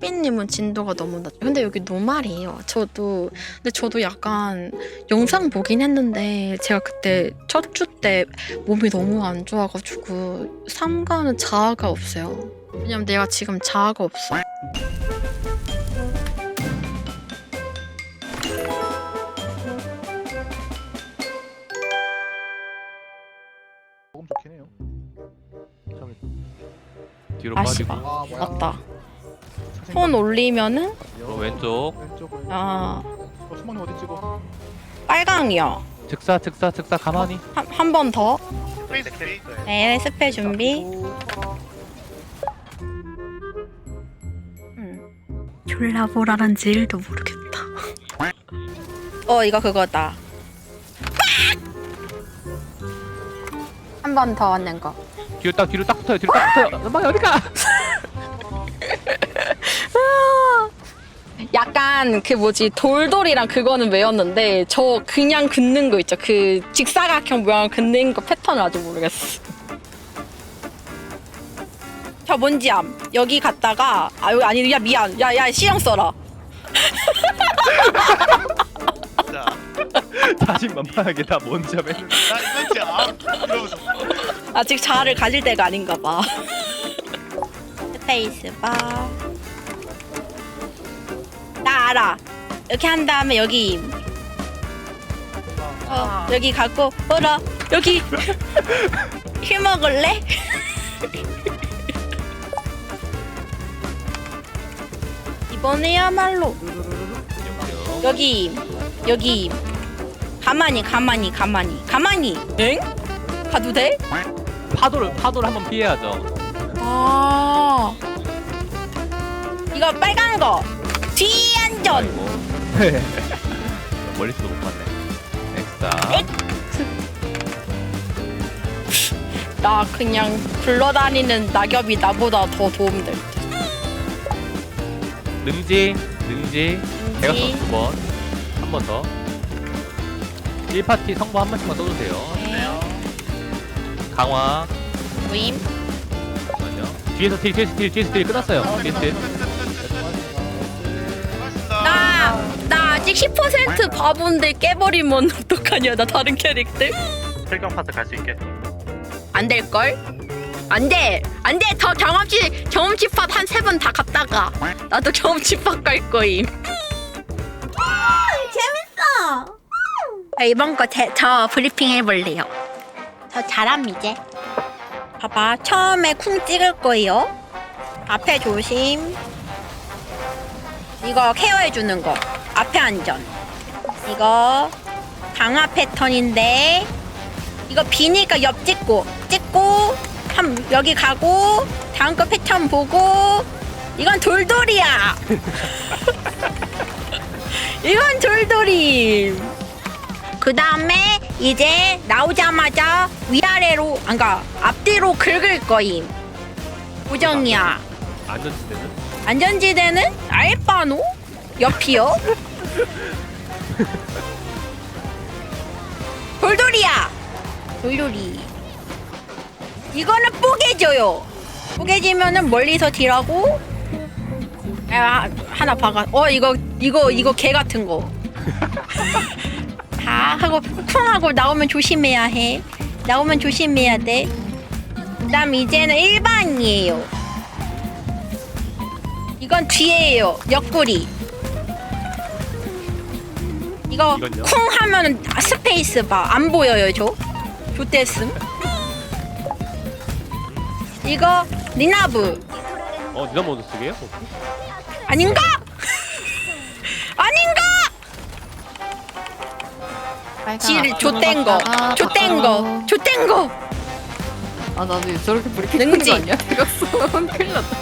삐님은 진도가 너무 낮. 근데 여기 노말이에요. 저도 근데 저도 약간 영상 보긴 했는데 제가 그때 첫 주 때 몸이 너무 안 좋아가지고 삼가는 자아가 없어요. 왜냐면 내가 지금 자아가 없어. 뒤로 아씨바. 빠지고 아 뭐야? 맞다. 손 올리면은 어, 왼쪽 왼쪽 왼쪽. 아 어, 수mon이 어디 찍어? 빨강이요. 즉사 즉사 즉사 가만히 한 한 번 더. 네 스페 준비. 오, 음. 졸라 뭐라는지 1도 모르겠다. 어 이거 그거다. 한 번더 하는 거. 뒤로 딱 뒤로 딱 붙어요 뒤로 딱 붙어요 음악이 어디 가 약간 그 뭐지 돌돌이랑 그거는 외웠는데 저 그냥 긋는 거 있죠. 그 직사각형 모양 긋는 거 패턴을 아직 모르겠어. 저 뭔지 암. 여기 갔다가 아 여기 아니 야 미안. 야야 시영 써라. 자, 자신만만하게 다 뭔지 하면 나 이건지 아 이러면서 아직 자아를 가질 때가 아닌가 봐. 스페이스 바. 나 알아. 이렇게 한 다음에 여기 어, 여기 갖고 뭐라 여기 힐 먹을래? 이번에야말로 여기 여기 가만히 가만히 가만히 가만히 엥? 가도 돼? 파도를 파도를 한번 피해야죠. 아. 이거 빨간 거. 뒤안전. 아이고. 멀리서도 못 봤네. 엑사 나 그냥 굴러다니는 낙엽이 나보다 더 도움될 듯. 능지 능지. 대각선 왠지 두번. 한 번 더. 1파티 성부 한 번씩만 써주세요. 네. 강화. 모임 잠깐만요. 뒤에서 딜 뒤에서 딜 뒤에서 딜. 끝났어요. 뒤에서 딜 고맙습니다. 나, 나 아직 10% 바본데 깨버리면 어떡하냐. 나 다른 캐릭터 설경 파트 갈 수 있게. 안 될걸? 안 돼. 안 돼. 더 경험치 경험치 팟 한 세 번 다 갔다가 나도 경험치 팟갈 거임. 재밌어. 이번 거 저 브리핑 해볼래요 저 잘함 이제. 봐봐 처음에 쿵 찍을 거예요. 앞에 조심. 이거 케어해 주는 거. 앞에 안전. 이거 강화 패턴인데 이거 비니까 옆 찍고 찍고 한 여기 가고 다음 거 패턴 보고 이건 돌돌이야. 이건 돌돌이 그 다음에 이제 나오자마자 위아래로 안가 앞뒤로 긁을 거임. 고정이야. 안전지대는? 안전지대는 알바노? 옆이요? 돌돌이야. 돌돌이. 이거는 뽀개져요. 뽀개지면은 멀리서 딜하고 아, 하나 박아. 어 이거 이거 이거 개 같은 거 다 하고 쿵 하고 나오면 조심해야 해. 나오면 조심해야 돼. 그다음 이제는 일반이에요. 이건 뒤에요. 옆구리. 이거 이건요? 쿵 하면은 스페이스 바 안 보여요 저? 좋댔음 이거 니나브. 어 니가 먼저 쓰게요? 아닌가? 아닌가? 질 좆된 거 좆된 거 좆된 거. 아 나도 저렇게 브리핑 능지. 하는 거 아니야? 큰일 났다.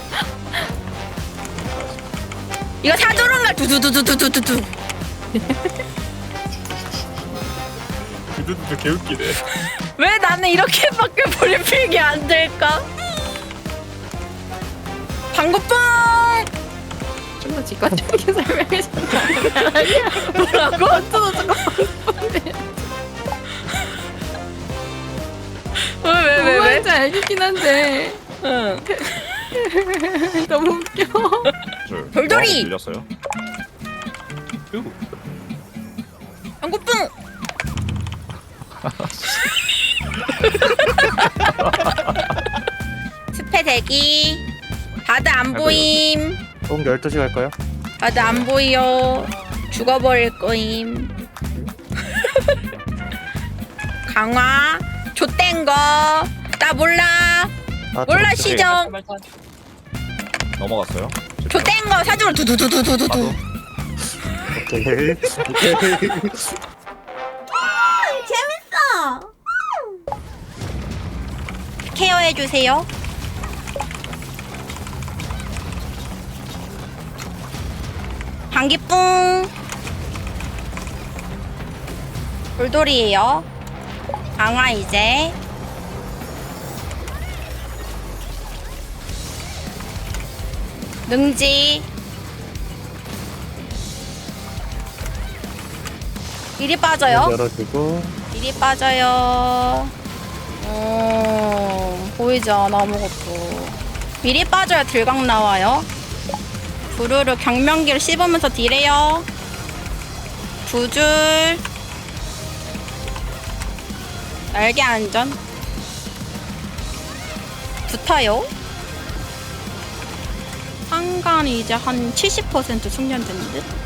이거 사조론가 두두두두두두두. 두두두 개웃기네. 왜 나는 이렇게밖에 브리핑이 안 될까? 방구뽕 좀더 직관적이게 설명해줬다 뭐라고? 또 잠깐 왜왜왜 왜? 뭔지 알겠긴 한데 응. 너무 웃겨 돌돌이! 밀렸어요. 연구뿡! 스페 대기. 바드 안 보임. 똥 12시 갈까요? 바드 안 보여. 죽어버릴 거임. 강화. 좆된 거. 나 몰라. 아, 몰라 저- 시정. 넘어갔어요. 좆된 거 사주로 두두두두두두. 오케이. 오케이. 케어해 주세요. 방귀뿡. 돌돌이에요. 강화 이제. 능지. 이리 빠져요. 열어주고 미리 빠져요. 어, 보이지 않아 아무것도. 미리 빠져야 들각 나와요. 부르르 경명기를 씹으면서 딜해요. 두 줄. 날개 안전. 붙어요. 상관이 이제 한 70% 숙련된 듯.